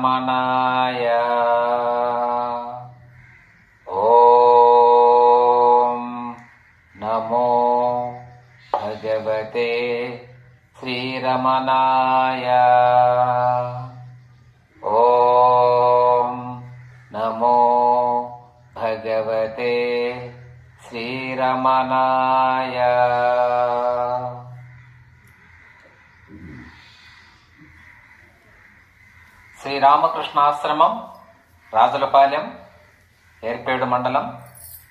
रमणाय ॐ नमो भगवते श्रीरमणाय ॐ नमो भगवते श्रीरमणाय శ్రీరామకృష్ణాశ్రమం రాజులపాలెం ఏర్పేడు మండలం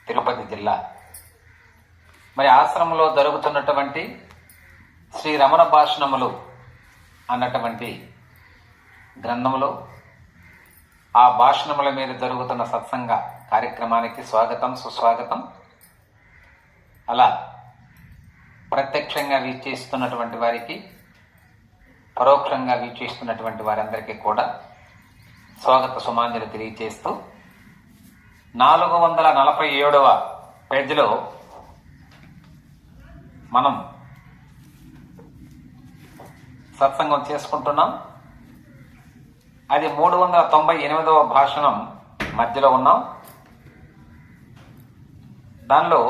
తిరుపతి జిల్లా. మరి ఆశ్రమంలో జరుగుతున్నటువంటి శ్రీ రమణ భాషణములు అన్నటువంటి గ్రంథములు ఆ భాషణముల మీద జరుగుతున్న సత్సంగ కార్యక్రమానికి స్వాగతం సుస్వాగతం. అలా ప్రత్యక్షంగా వీక్షిస్తున్నటువంటి వారికి పరోక్షంగా వీక్షిస్తున్నటువంటి వారందరికీ కూడా స్వాగత సుమాంజలు తెలియజేస్తూ నాలుగు వందల నలభై ఏడవ పేజీలో మనం సత్సంగం చేసుకుంటున్నాం. అది మూడు వందల తొంభై ఎనిమిదవ భాషణం మధ్యలో ఉన్నాం. దానిలో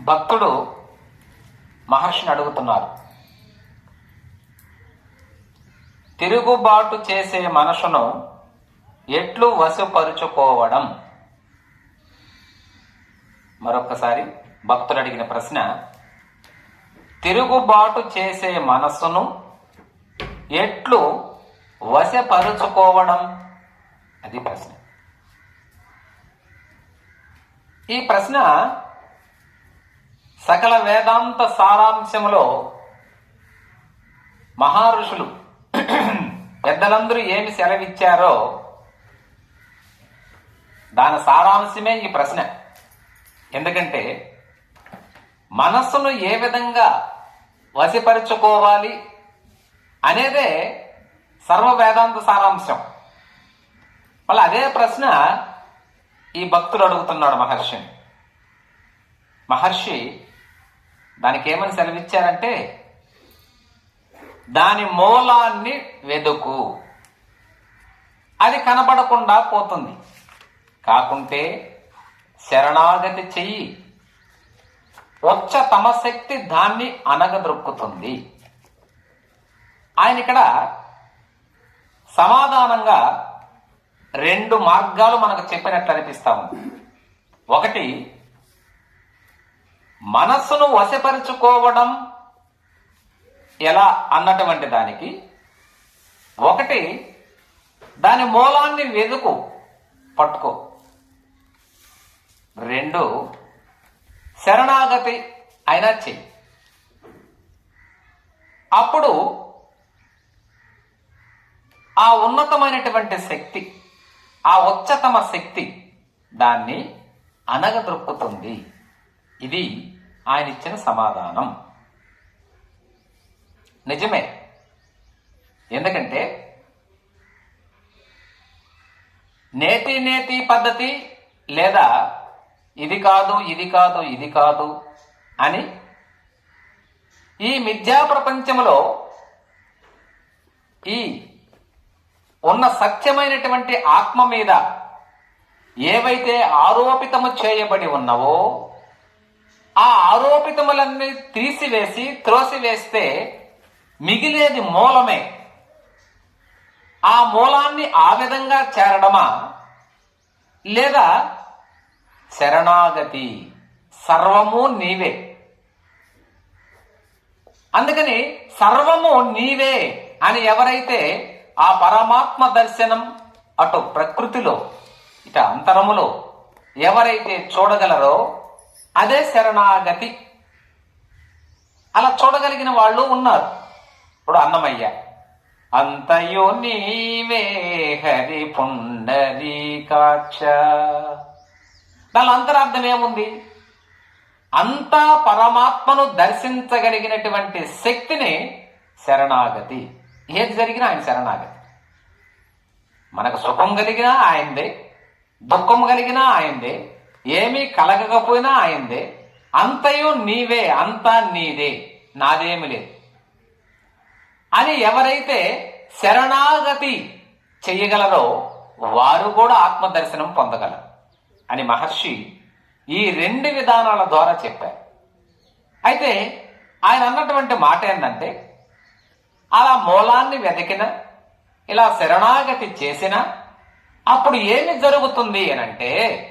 భక్తుడు మహర్షిని అడుగుతున్నారు. తిరుగుబాటు చేసే మనసును ఎట్లు వశపరుచుకోవడం? మరొకసారి భక్తుడు అడిగిన ప్రశ్న తిరుగుబాటు చేసే మనస్సును ఎట్లు వశపరుచుకోవడం? అది ప్రశ్న. ఈ ప్రశ్న సకల వేదాంత సారాంశములో మహారుషులు పెద్దలందరూ ఏమి సెలవిచ్చారో దాని సారాంశమే ఈ ప్రశ్న. ఎందుకంటే మనస్సును ఏ విధంగా వశపరుచుకోవాలి అనేదే సర్వ వేదాంత సారాంశం. మళ్ళీ అదే ప్రశ్న ఈ భక్తుడు అడుగుతున్నాడు మహర్షిని. మహర్షి దానికి ఏమని సెలవిచ్చారంటే దాని మూలాన్ని వెదుకు. అది కనబడకుండా పోతుంది. కాకుంటే శరణాగతి చెయ్యి. వచ్చ తమ శక్తి దాన్ని అనగదొక్కుతుంది ఆయన ఇక్కడ సమాధానంగా రెండు మార్గాలు మనకు చెప్పినట్లు అనిపిస్తా ఉంది. ఒకటి మనస్సును వశపరుచుకోవడం ఎలా అన్నటువంటి దానికి? ఒకటి దాని మూలాన్ని వెదుకు పట్టుకో. రెండు శరణాగతి అయినా చెయ్యి. అప్పుడు ఆ ఉన్నతమైనటువంటి శక్తి ఆ ఉచ్చతమ శక్తి దాన్ని అనగదొక్కుతుంది. ఇది ఆయన ఇచ్చిన సమాధానం. నిజమే. ఎందుకంటే నేతి నేతి పద్ధతి లేదా ఇది కాదు ఇది కాదు ఇది కాదు అని ఈ మిథ్యా ప్రపంచంలో ఈ ఉన్న సత్యమైనటువంటి ఆత్మ మీద ఏవైతే ఆరోపితము చేయబడి ఉన్నవో ఆ ఆరోపితములన్నీ తీసివేసి త్రోసివేస్తే మిగిలేది మూలమే. ఆ మూలాన్ని ఆ విధంగా చేరడమా? లేదా శరణాగతి సర్వము నీవే. అందుకని సర్వము నీవే అని ఎవరైతే ఆ పరమాత్మ దర్శనం అటు ప్రకృతిలో ఇట అంతరములో ఎవరైతే చూడగలరో అదే శరణాగతి. అలా చూడగలిగిన వాళ్ళు ఉన్నారు. ఇప్పుడు అన్నమయ్య అంతయో నీవే హరి పుండరీకాక్ష దాని అంతరార్థం ఏముంది? అంతా పరమాత్మను దర్శించగలిగినటువంటి శక్తిని శరణాగతి. ఏది జరిగినా ఆయన శరణాగతి. మనకు సుఖం కలిగినా ఆయనదే దుఃఖం కలిగినా ఆయనదే ఏమీ కలగకపోయినా ఆయనదే. అంతయు నీవే అంతా నీదే. నాదేమి లేదు. అని ఎవరైతే శరణాగతి చెయ్యగలరో వారు కూడా ఆత్మదర్శనం పొందగలరు. అని మహర్షి ఈ రెండు విధానాల ద్వారా చెప్పారు. అయితే ఆయన అన్నటువంటి మాట ఏంటంటే అలా మూలాన్ని వెతికిన ఇలా శరణాగతి చేసిన అప్పుడు ఏమి జరుగుతుంది అనంటే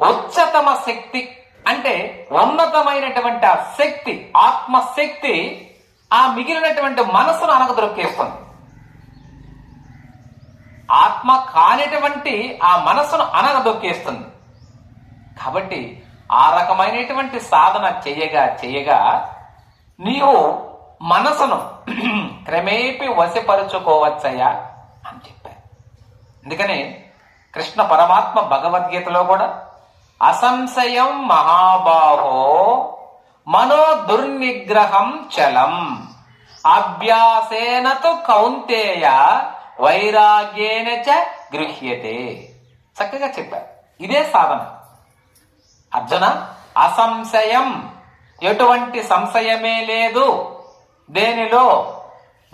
ఉచ్చతమ శక్తి అంటే ఉన్నతమైనటువంటి ఆ శక్తి ఆత్మశక్తి ఆ మిగిలినటువంటి మనసును అనగదొక్కేస్తుంది ఆత్మ కానిటువంటి ఆ మనసును అనగదొక్కేస్తుంది కాబట్టి ఆ రకమైనటువంటి సాధన చేయగా చేయగా నీవు మనసును క్రమేపి వశపరుచుకోవచ్చయ్యా అని చెప్పారు. అందుకని కృష్ణ పరమాత్మ భగవద్గీతలో కూడా అసంశయం మహాబాహో మనో దుర్నిగ్రహం చలం. అభ్యాసేనతు కౌంతేయ వైరాగ్యేన చ గృహ్యతే. చక్కగా చెప్పారు. ఇదే సాధన. అర్జున అసంశయం. ఎటువంటి సంశయమే లేదు. దేనిలో?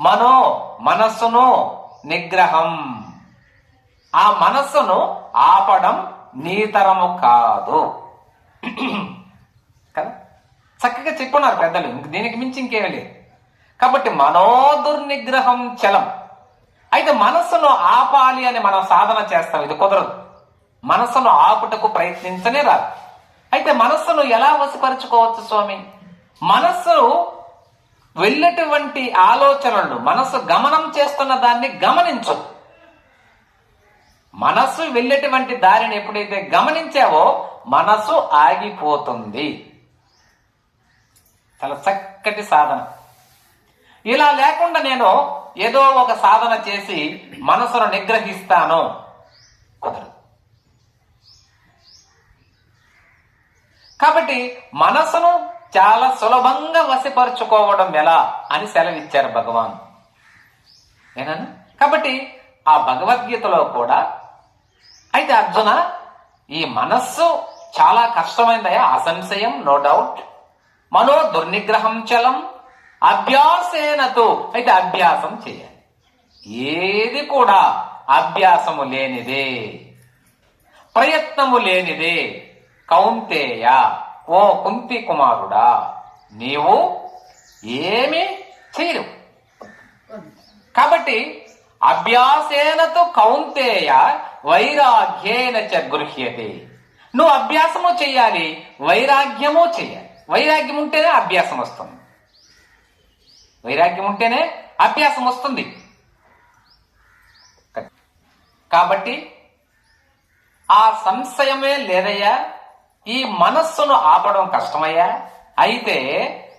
మనో మనస్సును నిగ్రహం. ఆ మనస్సును ఆపడం నీతరము కాదు. కదా? చక్కగా చెప్పున్నారు పెద్దలు. దీనికి మించి ఇంకేమీ లేదు. కాబట్టి మనోదుర్నిగ్రహం చలం. అయితే మనస్సును ఆపాలి అని మనం సాధన చేస్తాం. ఇది కుదరదు. మనస్సును ఆపుటకు ప్రయత్నించనే రాదు. అయితే మనస్సును ఎలా వశపరుచుకోవచ్చు స్వామి? మనస్సు వెళ్ళేటువంటి ఆలోచనలు మనస్సు గమనం చేస్తున్న దాన్ని గమనించు మనస్సు వెళ్ళేటువంటి దారిని ఎప్పుడైతే గమనించావో మనస్సు ఆగిపోతుంది. చాలా చక్కటి సాధన. ఇలా లేకుండా నేను ఏదో ఒక సాధన చేసి మనసును నిగ్రహిస్తాను. కుదరదు. కాబట్టి మనసును చాలా సులభంగా వశపరుచుకోవడం ఎలా అని సెలవిచ్చారు భగవాన్. ఏనా కాబట్టి ఆ భగవద్గీతలో కూడా అయితే అర్జున ఈ మనస్సు చాలా కష్టమైందయా అసంశయం నో డౌట్ మనో దుర్నిగ్రహం చలం అభ్యాసేనతో. అయితే అభ్యాసం చేయాలి. ఏది కూడా అభ్యాసము లేనిదే ప్రయత్నము లేనిదే. కౌంతేయ ఓ కుంతి కుమారుడా నీవు ఏమీ చేయలేవు. కాబట్టి అభ్యాసేనతో కౌంతేయ వైరాగ్యేన చ గృహ్యతే. నువ్వు అభ్యాసము చేయాలి వైరాగ్యము చేయాలి వైరాగ్యం ఉంటేనే అభ్యాసం వస్తుంది. వైరాగ్యం ఉంటేనే అభ్యాసం వస్తుంది. కాబట్టి ఆ సంశయమే లేదయ్యా ఈ మనస్సును ఆపడం కష్టమయ్యా అయితే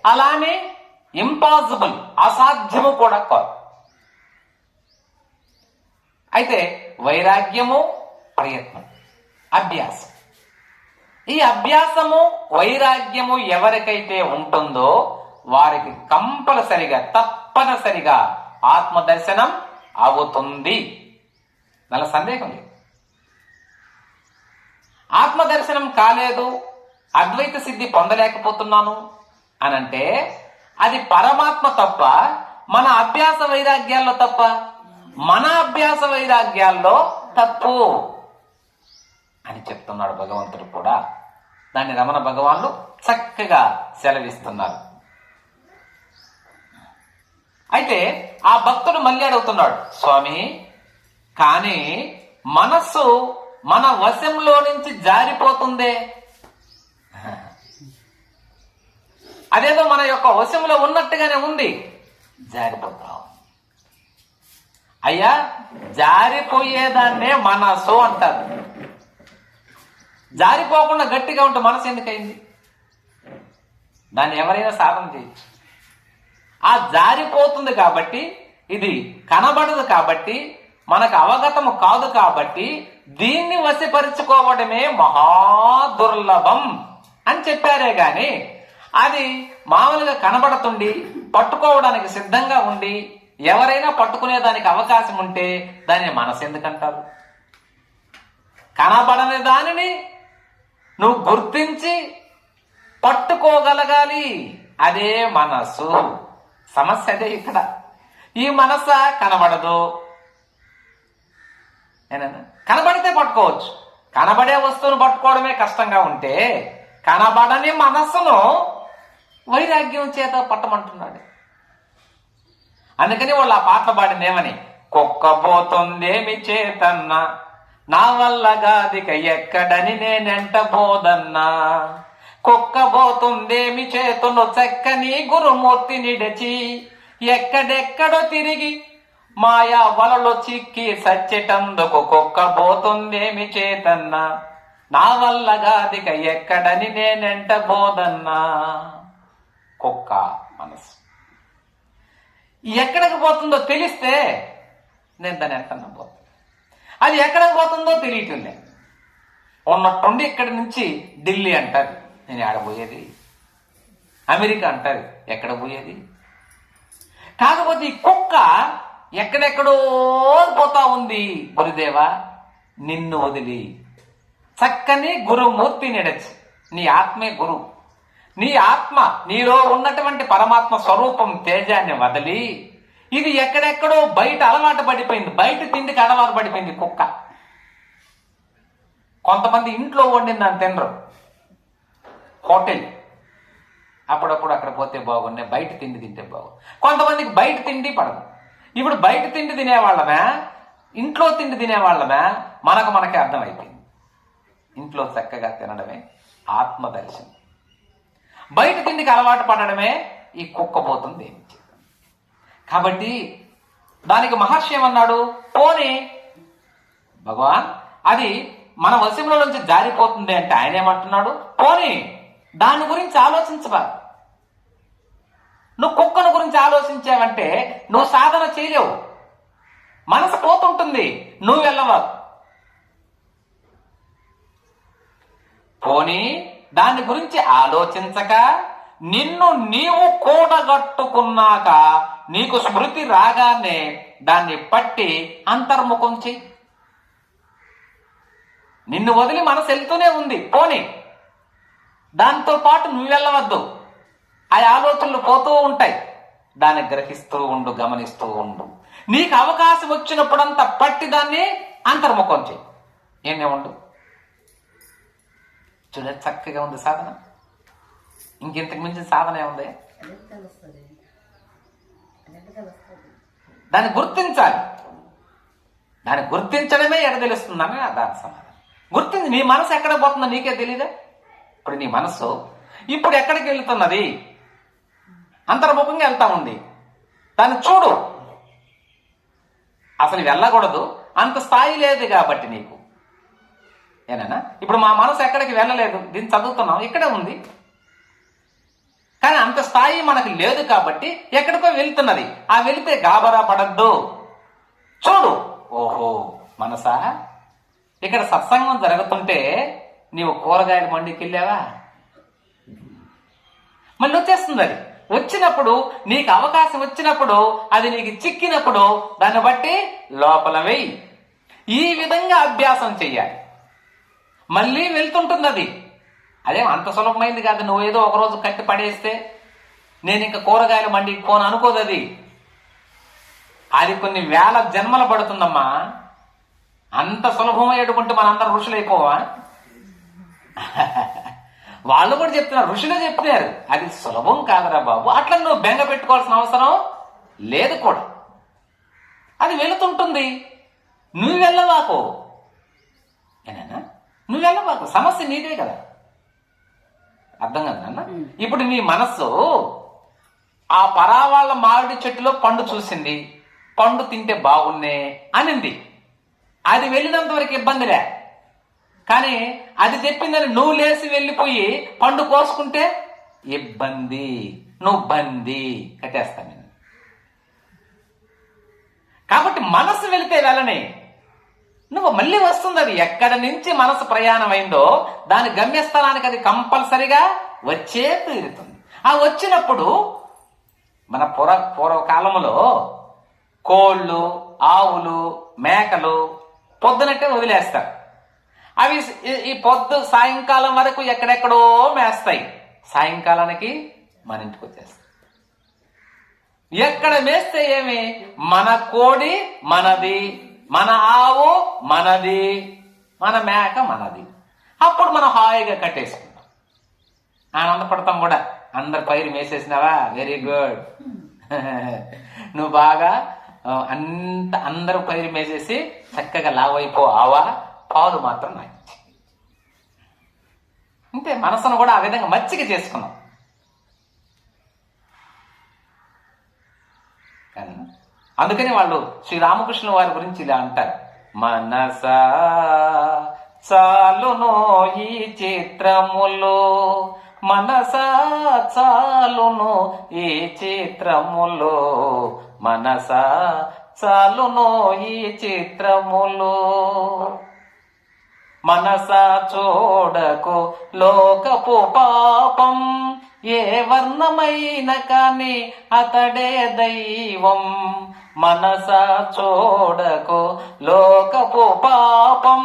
అలానే ఇంపాసిబుల్ అసాధ్యము కూడా కాదు. అయితే వైరాగ్యము ప్రయత్నం. అభ్యాసం. ఈ అభ్యాసము వైరాగ్యము ఎవరికైతే ఉంటుందో వారికి కంపల్సరిగా తప్పనిసరిగా ఆత్మదర్శనం అవుతుంది. నల్ల సందేహం లేదు. ఆత్మదర్శనం కాలేదు అద్వైత సిద్ధి పొందలేకపోతున్నాను అనంటే అది పరమాత్మ తప్ప మన అభ్యాస వైరాగ్యాల్లో తప్ప మన అభ్యాస వైరాగ్యాల్లో తప్పు అని చెప్తున్నాడు భగవంతుడు కూడా. దాన్ని రమణ భగవాన్లు చక్కగా సెలవిస్తున్నారు. అయితే ఆ భక్తుడు మళ్ళీ అడుగుతున్నాడు స్వామి కానీ మనస్సు మన వశంలో నుంచి జారిపోతుందే? అదేదో మన యొక్క వశంలో ఉన్నట్టుగానే ఉంది. జారిపోతాం. అయ్యా జారిపోయేదాన్నే మనసు అంటారు. జారిపోకుండా గట్టిగా ఉంటే మనసు ఎందుకైంది దాన్ని ఎవరైనా సాధన చేయొచ్చు. ఆ జారిపోతుంది కాబట్టి ఇది కనబడదు కాబట్టి మనకు అవగతము కాదు కాబట్టి దీన్ని వశపరుచుకోవడమే మహా దుర్లభం అని చెప్పారే గాని అది మామూలుగా కనబడుతుండి పట్టుకోవడానికి సిద్ధంగా ఉండి ఎవరైనా పట్టుకునే దానికి అవకాశం ఉంటే దాన్ని మనసు ఎందుకంటారు కనబడని దానిని నువ్వు గుర్తించి పట్టుకోగలగాలి. అదే మనసు. సమస్య అదే ఇక్కడ. ఈ మనస కనబడదు? కనబడితే పట్టుకోవచ్చు. కనబడే వస్తువును పట్టుకోవడమే కష్టంగా ఉంటే కనబడని మనస్సును వైరాగ్యం చేత పట్టమంటున్నాడు. అందుకని వాళ్ళు ఆ పాటలు పాడిందేమని కుక్కబోతుందేమి చేతన్న నా వల్ల గాదిక ఎక్కడని నేనెంట బోదన్నా కుక్కబోతుందేమి చేతును చక్కని గురుమూర్తి నిడచి ఎక్కడెక్కడో తిరిగి మాయా వలలో చిక్కి సచ్చెటందుకు కుక్కబోతుందేమి చేతన్న నా వల్ల గాదిక ఎక్కడని నేనెంట బోదన్నా కుక్క మనసు. ఎక్కడికి పోతుందో తెలిస్తే నేను దాని ఎంత పోతాను అది ఎక్కడికి పోతుందో తెలియటంలే. ఉన్నట్టుండి ఇక్కడి నుంచి ఢిల్లీ అంటారు. నేను ఆడ పోయేది? అమెరికా అంటారు. ఎక్కడ పోయేది? కాకపోతే ఈ కుక్క ఎక్కడెక్కడో పోతా ఉంది. గురుదేవా నిన్ను వదిలి. చక్కని గురుమూర్తి నిడచి నీ ఆత్మే గురువు. నీ ఆత్మ నీలో ఉన్నటువంటి పరమాత్మ స్వరూపం తేజాన్ని వదిలి ఇది ఎక్కడెక్కడో బయట అలవాటు పడిపోయింది. బయట తిండికి అలవాటు పడిపోయింది కుక్క. కొంతమంది ఇంట్లో వండిందని తినరు. హోటల్. అప్పుడప్పుడు అక్కడ పోతే బాగున్నాయి బయట తిండి తింటే బాగు కొంతమందికి బయట తిండి పడదు. ఇప్పుడు బయట తిండి తినేవాళ్ళమే ఇంట్లో తిండి తినేవాళ్ళమే మనకు మనకే అర్థమైపోయింది. ఇంట్లో చక్కగా తినడమే ఆత్మ దర్శనం బయట తిండికి అలవాటు పడడమే ఈ కుక్క పోతుంది కాబట్టి దానికి మహర్షి ఏమన్నాడు? పోనీ. భగవాన్ అది మన వశంలో నుంచి జారిపోతుంది అంటే ఆయన ఏమంటున్నాడు? పోనీ దాని గురించి ఆలోచించవా? నువ్వు కుక్కను గురించి ఆలోచించావంటే నువ్వు సాధన చేయలేవు. మనసు పోతుంటుంది. నువ్వు వెళ్ళవా? పోనీ దాని గురించి ఆలోచించక నిన్ను నీవు కూడగట్టుకున్నాక నీకు స్మృతి రాగానే దాన్ని పట్టి అంతర్ముఖం చెయ్యి. నిన్ను వదిలి మనసు వెళ్తూనే ఉంది. పోని. దాంతో పాటు నువ్వు వెళ్ళవద్దు. ఆ ఆలోచనలు పోతూ ఉంటాయి. దాన్ని గ్రహిస్తూ ఉండు గమనిస్తూ ఉండు. నీకు అవకాశం వచ్చినప్పుడంతా పట్టి దాన్ని అంతర్ముఖం చెయ్యి. ఏమే ఉండు. చూడ చక్కగా ఉంది సాధన. ఇంకెంతకు మించిన సాధన ఏముంది? దాన్ని గుర్తించాలి. దాన్ని గుర్తించడమే ఎడ తెలుస్తుందని దాని సమాధానం. గుర్తించి నీ మనసు ఎక్కడ పోతుందో నీకే తెలియదా ఇప్పుడు నీ మనసు ఇప్పుడు ఎక్కడికి వెళ్తున్నది? అంతర్ముఖంగా వెళ్తా ఉంది. దాన్ని చూడు. అసలు వెళ్ళకూడదు. అంత స్థాయి లేదు కాబట్టి నీకు. ఏనా ఇప్పుడు మా మనసు ఎక్కడికి వెళ్ళలేదు. దీన్ని చదువుతున్నాం. ఇక్కడే ఉంది. కానీ అంత స్థాయి మనకు లేదు కాబట్టి ఎక్కడికో వెళ్తున్నది. ఆ వెళితే గాబరా పడద్దు. చూడు. ఓహో మనసా? ఇక్కడ సత్సంగం జరుగుతుంటే నీవు కూరగాయల మండికి వెళ్ళావా మళ్ళీ వచ్చేస్తుంది అది. వచ్చినప్పుడు నీకు అవకాశం వచ్చినప్పుడు అది నీకు చిక్కినప్పుడు దాన్ని బట్టి లోపల వెయ్యి. ఈ విధంగా అభ్యాసం చెయ్యాలి. మళ్ళీ వెళ్తుంటుంది అది. అదే అంత సులభమైంది కాదు. నువ్వు ఏదో ఒకరోజు కట్టి పడేస్తే నేను ఇంకా కూరగాయలు మండి పోను అనుకోదు అది. అది కొన్ని వేల జన్మలు పడుతుందమ్మా. అంత సులభమయ్యేటువంటి మనందరం ఋషులైపోవా వాళ్ళు కూడా చెప్తున్నారు. ఋషులే చెప్తున్నారు అది సులభం కాదురా బాబు. అట్లా నువ్వు బెంగ పెట్టుకోవాల్సిన అవసరం లేదు కూడా. అది వెళుతుంటుంది. నువ్వు వెళ్ళవాకు. ఏనా నువ్వు వెళ్ళవాకు సమస్య నీదే కదా. అర్థం కదా నాన్న? ఇప్పుడు నీ మనస్సు ఆ పరావాళ్ళ మామిడి చెట్టులో పండు చూసింది. పండు తింటే బాగున్నే అనింది. అది వెళ్ళినంత వరకు ఇబ్బందిలే కానీ అది చెప్పిందని నువ్వు లేచి వెళ్ళిపోయి పండు కోసుకుంటే ఇబ్బంది. నువ్వు బంది. కట్టేస్తా నేను. కాబట్టి మనసు వెళితే వెళ్ళని. నువ్వు మళ్ళీ వస్తుంది అది ఎక్కడి నుంచి మనసు ప్రయాణం అయిందో దాని గమ్యస్థలానికి అది కంపల్సరిగా వచ్చే తీరుతుంది. ఆ వచ్చినప్పుడు మన పూర్వ పూర్వకాలంలో కోళ్ళు ఆవులు మేకలు పొద్దునట్టే వదిలేస్తారు. అవి ఈ- ఈ పొద్దు సాయంకాలం వరకు ఎక్కడెక్కడో మేస్తాయి. సాయంకాలానికి మన ఇంటికి వచ్చేస్తాయి. ఎక్కడ మేస్తే ఏమి? మన కోడి మనది. మన ఆవు మనది మన మేక మనది. అప్పుడు మనం హాయిగా కట్టేసుకుంటాం ఆనందపడతాం కూడా అందరు పైరు మేసేసినావా? వెరీ గుడ్ నువ్వు బాగా అంత అందరూ పైరు మేసేసి చక్కగా లావైపో ఆవా పాలు మాత్రం నాకు. అంతే మనసును కూడా ఆ విధంగా మచ్చిక చేసుకున్నాం కానీ అందుకని వాళ్ళు శ్రీరామకృష్ణ వారి గురించి ఇలా అంటారు. మనసా చాలునో ఈ చిత్రములు మనసా చాలును ఈ చిత్రములు మనసా చాలునో ఈ చిత్రములు మనసా చూడకు లోకపు పాపం ఏ వర్ణమైన కాని అతడే దైవం. మనస చూడకు లోకపు పాపం.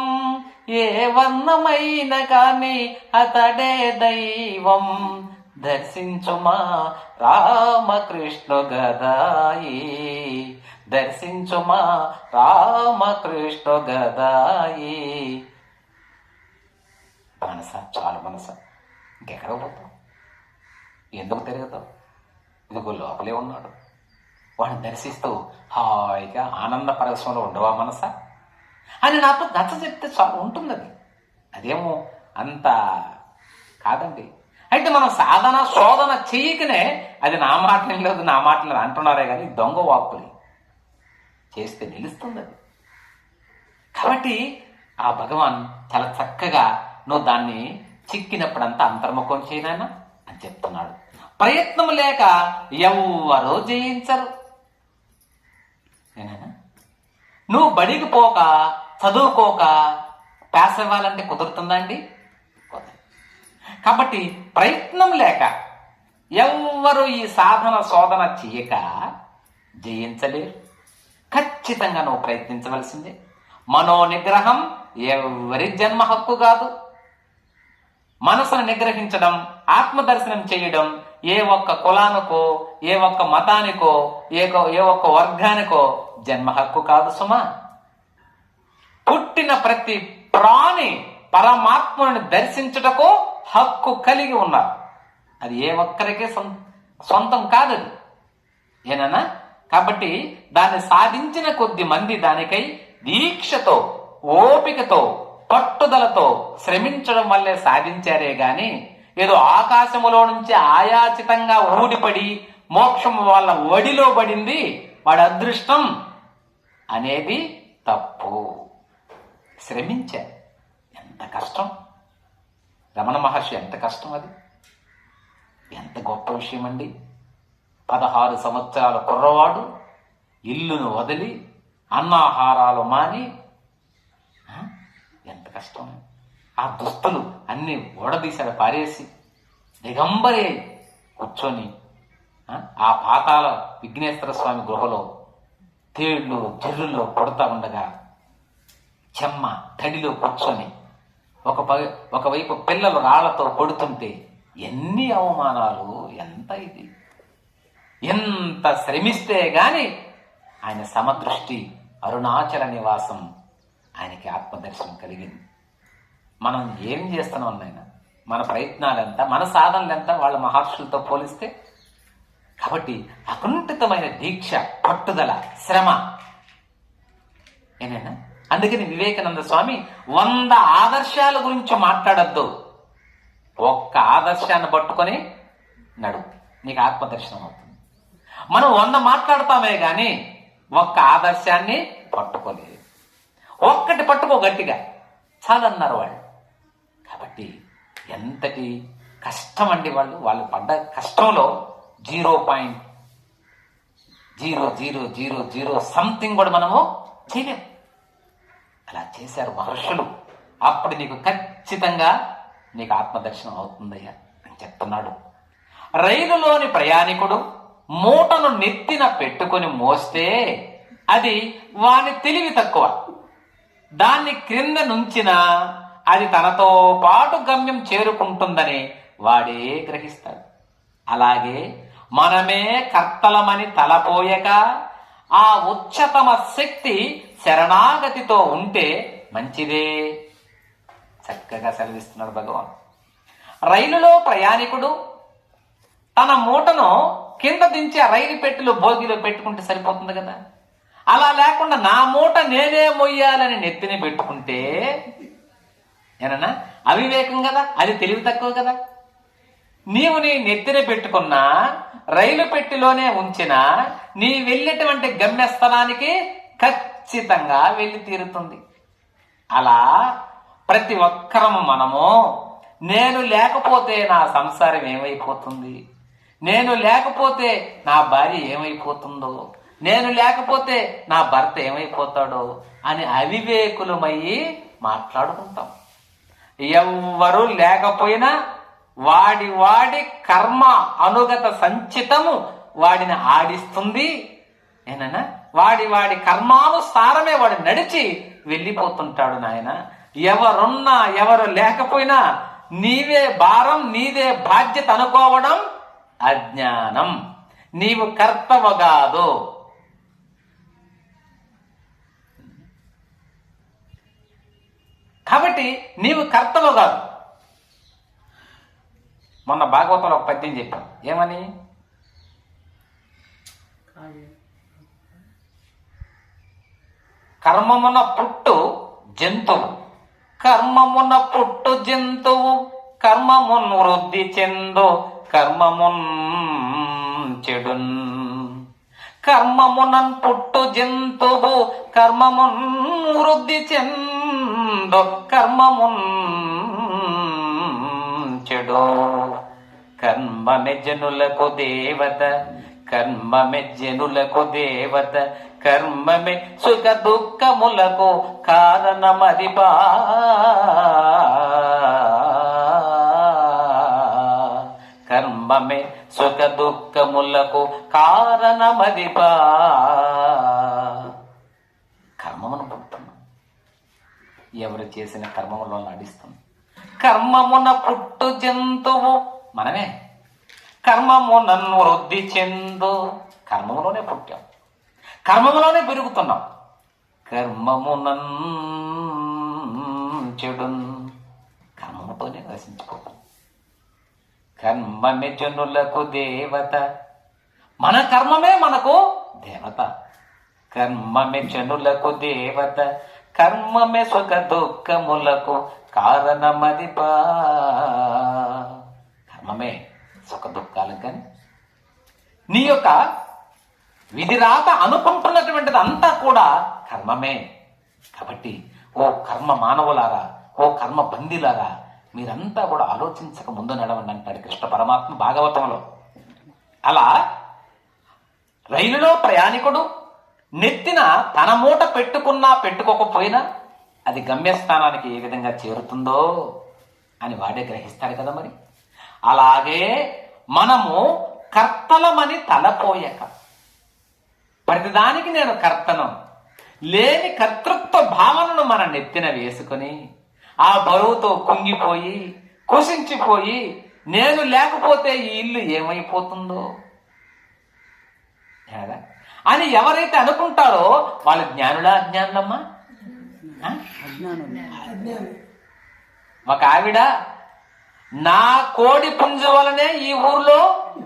ఏ వర్ణమైన కాని అతడే దైవం. దర్శించుమా రామకృష్ణ గదాయి. దర్శించుమా రామకృష్ణ గదాయి. మనస చాలు మనస. ఇంకెక్కడ పోతాం ఎందుకు తిరుగుతావు? ఇదిగో లోపలే ఉన్నాడు. వాడిని దర్శిస్తూ హాయిగా ఆనంద పరవశంలో ఉండవా మనసా? అని నాతో నచ్చ చెప్తే చాలు ఉంటుంది అది అదేమో అంత కాదండి. అయితే మనం సాధన శోధన చేయకనే అది నా మాటలు లేదు నా మాటలు అంటున్నారే కానీ దొంగ వాక్కులు. చేస్తే నిలుస్తుంది అది కాబట్టి ఆ భగవాన్ చాలా చక్కగా నువ్వు దాన్ని చిక్కినప్పుడంతా అంతర్ముఖం చేయనాయనా అని చెప్తున్నాడు. ప్రయత్నం లేక ఎవ్వరూ జయించరు. నువ్వు బడికి పోక చదువుకోక పాస్ అవ్వాలంటే కుదురుతుందా అండి? కాబట్టి ప్రయత్నం లేక ఎవ్వరు ఈ సాధన శోధన చేయక జయించలేరు. ఖచ్చితంగా నువ్వు ప్రయత్నించవలసిందే. మనో నిగ్రహం ఎవరి జన్మ హక్కు కాదు. మనసును నిగ్రహించడం ఆత్మదర్శనం చేయడం ఏ ఒక్క కులానికో ఏ ఒక్క మతానికో ఏ ఏ ఒక్క వర్గానికో జన్మ హక్కు కాదు సుమా. పుట్టిన ప్రతి ప్రాణి పరమాత్మను దర్శించుటకు హక్కు కలిగి ఉన్నారు. అది ఏ ఒక్కరికే సొంతం కాదది ఏనన్నా? కాబట్టి దాన్ని సాధించిన కొద్ది మంది దానికై దీక్షతో ఓపికతో పట్టుదలతో శ్రమించడం వల్లే సాధించారే గాని ఏదో ఆకాశములో నుంచి ఆయాచితంగా ఊడిపడి మోక్షం వాళ్ళ ఒడిలో పడింది. వాడి అదృష్టం అనేది తప్పు. శ్రమించే. ఎంత కష్టం. రమణ మహర్షి ఎంత కష్టం అది? ఎంత గొప్ప విషయం అండి పదహారు సంవత్సరాల కుర్రవాడు ఇల్లును వదిలి అన్నాహారాలు మాని ఎంత కష్టం. ఆ దుస్తులు అన్ని ఓడదీశాడు పారేసి దిగంబరే కూర్చొని ఆ, పాతాల విఘ్నేశ్వర స్వామి గృహలో తేళ్ళు జల్లుల్లో పడుతూ ఉండగా చెమ్మ తడిలో కూర్చొని ఒక ప- ఒకవైపు పిల్లలు రాళ్ళతో కొడుతుంటే ఎన్ని అవమానాలు ఎంత ఇది? ఎంత శ్రమిస్తే గాని ఆయన సమదృష్టి అరుణాచల నివాసం ఆయనకి ఆత్మదర్శనం కలిగింది. మనం ఏం చేస్తున్నాం నాయన మన ప్రయత్నాలెంత మన సాధనలెంత వాళ్ళ మహర్షులతో పోలిస్తే? కాబట్టి అకుంఠితమైన దీక్ష పట్టుదల శ్రమ. ఏనైనా అందుకని వివేకానంద స్వామి వంద ఆదర్శాల గురించి మాట్లాడద్దు. ఒక్క ఆదర్శాన్ని పట్టుకొని నడు. నీకు ఆత్మదర్శనం అవుతుంది. మనం వంద మాట్లాడతామే కానీ ఒక్క ఆదర్శాన్ని పట్టుకోలేదు. ఒక్కటి పట్టుకో గట్టిగా. చాలన్నారు వాళ్ళు. కాబట్టి ఎంతటి కష్టం అండి వాళ్ళు వాళ్ళు పడ్డ కష్టంలో zero point zero zero zero zero something కూడా మనము చేయలేము అలా చేశారు మహర్షులు. అప్పుడు నీకు ఖచ్చితంగా నీకు ఆత్మదర్శనం అవుతుందయ్యా అని చెప్తున్నాడు. రైలులోని ప్రయాణికుడు మూటను నెత్తిన పెట్టుకొని మోస్తే అది వాని తెలివి తక్కువ. దాన్ని క్రింద నుంచిన అది తనతో పాటు గమ్యం చేరుకుంటుందని వాడే గ్రహిస్తాడు. అలాగే మనమే కర్తలమని తలపోయక ఆ ఉచ్చతమ శక్తి శరణాగతితో ఉంటే మంచిదే. చక్కగా సెలవిస్తున్నాడు భగవాన్. రైలులో ప్రయాణికుడు తన మూటను కింద దించి రైలు పెట్టెలు భోగిలో పెట్టుకుంటే సరిపోతుంది కదా? అలా లేకుండా నా మూట నేనే మొయ్యాలని నెత్తిని పెట్టుకుంటే ఏనన్నా? అవివేకం కదా? అది తెలివి తక్కువ కదా? నీవు నీ నెత్తిన పెట్టుకున్నా రైలు పెట్టిలోనే ఉంచిన నీ వెళ్ళేటువంటి గమ్యస్థలానికి ఖచ్చితంగా వెళ్ళి తీరుతుంది. అలా ప్రతి ఒక్కరము మనము నేను లేకపోతే నా సంసారం ఏమైపోతుంది? నేను లేకపోతే నా భార్య ఏమైపోతుందో? నేను లేకపోతే నా భర్త ఏమైపోతాడో? అని అవివేకులమయ్యి మాట్లాడుకుంటాం. ఎవ్వరు లేకపోయినా వాడి వాడి కర్మ అనుగత సంచితము వాడిని ఆడిస్తుంది. ఏనన్నా? వాడి వాడి కర్మానుసారమే వాడు నడిచి వెళ్ళిపోతుంటాడు నాయన. ఎవరున్నా ఎవరు లేకపోయినా నీవే భారం నీదే బాధ్యత అనుకోవడం అజ్ఞానం. నీవు కర్తవగాదు కాబట్టి నీవు కర్తవు కాదు. మొన్న భాగవతంలో ఒక పద్యం చెప్పాం. ఏమని? కర్మమున పుట్టు జంతువు. కర్మమున పుట్టు జంతువు కర్మమున్ వృద్ధి చెందు కర్మమున్ చెడున్. కర్మమునన్ పుట్టు జంతువు కర్మమున్ వృద్ధి చెందు. కర్మమున్ చెడు కర్మమె జనులకు దేవత కర్మమె జనులకు దేవత కర్మమే సుఖ దుఃఖములకు కారణమదిపా కర్మమే సుఖ దుఃఖములకు కారణమదిపా కర్మమును పుట్టున్నాం ఎవరు చేసిన కర్మములో నడిస్తుంది. కర్మమున పుట్టు జంతువు మనమే. కర్మమునన్ వృద్ధి చెందు కర్మములోనే పుట్టాం. కర్మములోనే పెరుగుతున్నాం. కర్మమునన్ చెడు కర్మముతోనే నశించుకోవాలి కర్మమే జనులకు దేవత. మన కర్మమే మనకు దేవత. కర్మమే జనులకు దేవత. కర్మమే సుఖ దుఃఖములకు కారణమదిపా. కర్మమే సుఖ దుఃఖాలకు కానీ. నీ యొక్క విధిరాత అనుకుంటున్నటువంటిది అంతా కూడా కర్మమే. కాబట్టి ఓ కర్మ మానవులారా ఓ కర్మ బందీలారా మీరంతా కూడా ఆలోచించక ముందు నడవండి అంటాడు కృష్ణ పరమాత్మ భాగవతంలో. అలా రైలులో ప్రయాణికుడు నెత్తిన తన మూట పెట్టుకున్నా పెట్టుకోకపోయినా అది గమ్యస్థానానికి ఏ విధంగా చేరుతుందో అని వాడే గ్రహిస్తాడు కదా మరి. అలాగే మనము కర్తలమని తలపోయక ప్రతిదానికి నేను కర్తను లేని కర్తృత్వ భావనను మన నెత్తిన వేసుకొని ఆ బరువుతో కుంగిపోయి కుశించిపోయి నేను లేకపోతే ఈ ఇల్లు ఏమైపోతుందో? కదా అని ఎవరైతే అనుకుంటారో వాళ్ళ జ్ఞానులా అజ్ఞానులమ్మా? ఒక ఆవిడ నా కోడి పుంజు వలనే ఈ ఊర్లో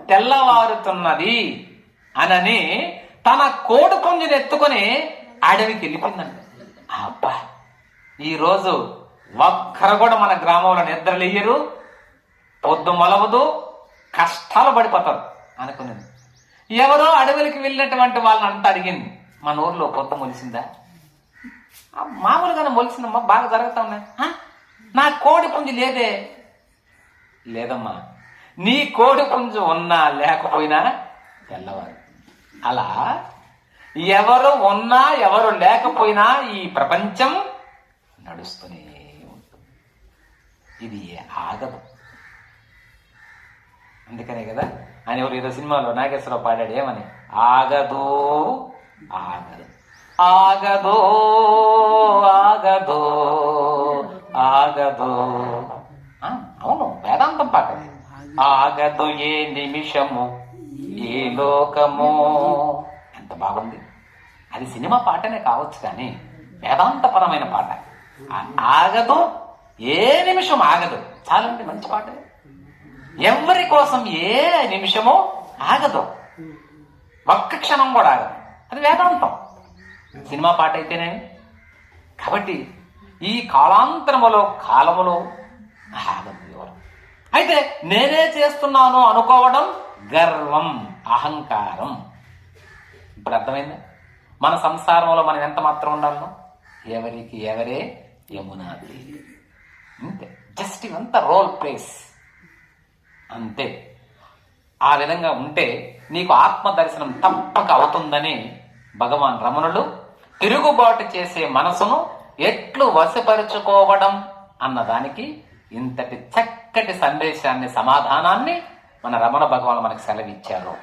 తెల్లవారుతున్నది అనని తన కోడి పుంజుని ఎత్తుకొని అడవికి వెళ్ళిపోయిందండి అబ్బా ఈరోజు ఒక్కరు కూడా మన గ్రామంలో నిద్రలేయరు పొద్దు మొలవదు కష్టాలు పడిపోతారు అనుకున్నది. ఎవరో అడవులకి వెళ్ళినటువంటి వాళ్ళని అంత అడిగింది. మన ఊర్లో కొత్త మొలిసిందా? మామూలుగానే మొలిసిందమ్మా బాగా జరుగుతా ఉన్నాయి. నా కోడి పుంజు లేదే. లేదమ్మా నీ కోడి పుంజు ఉన్నా లేకపోయినా తెల్లవారు. అలా ఎవరు ఉన్నా ఎవరు లేకపోయినా ఈ ప్రపంచం నడుస్తూనే ఉంటుంది. ఇది ఆగదు. అందుకనే కదా. ఆయన ఎవరు ఏదో సినిమాలో నాగేశ్వరరావు పాడాడు ఏమని? ఆగదు ఆగదు ఆగదో ఆగదో ఆగదు. అవును వేదాంతం పాట. ఆగదు ఏ నిమిషము ఏ లోకము. ఎంత బాగుంది. అది సినిమా పాటనే కావచ్చు కానీ వేదాంతపరమైన పాట. ఆగదు ఏ నిమిషం ఆగదు. చాలండి మంచి పాట. ఎవరి కోసం ఏ నిమిషమో ఆగదు. ఒక్క క్షణం కూడా ఆగదు. అది వేదాంతం. సినిమా పాట అయితేనే. కాబట్టి ఈ కాలాంతరములో కాలములో ఆగదు ఎవరు. అయితే నేనే చేస్తున్నాను అనుకోవడం గర్వం అహంకారం. ఇప్పుడు అర్థమైంది? మన సంసారంలో మనం ఎంత మాత్రం ఉండాలనో ఎవరికి ఎవరే యమునాది. అంతే జస్ట్ ఇవంతా రోల్ ప్లేస్. అంతే. ఆ విధంగా ఉంటే నీకు ఆత్మ దర్శనం తప్పక అవుతుందని భగవాన్ రమణులు తిరుగుబాటు చేసే మనసును ఎట్లు వశపరుచుకోవడం అన్నదానికి ఇంతటి చక్కటి సందేశాన్ని సమాధానాన్ని మన రమణ భగవాన్ మనకు సెలవిచ్చారు.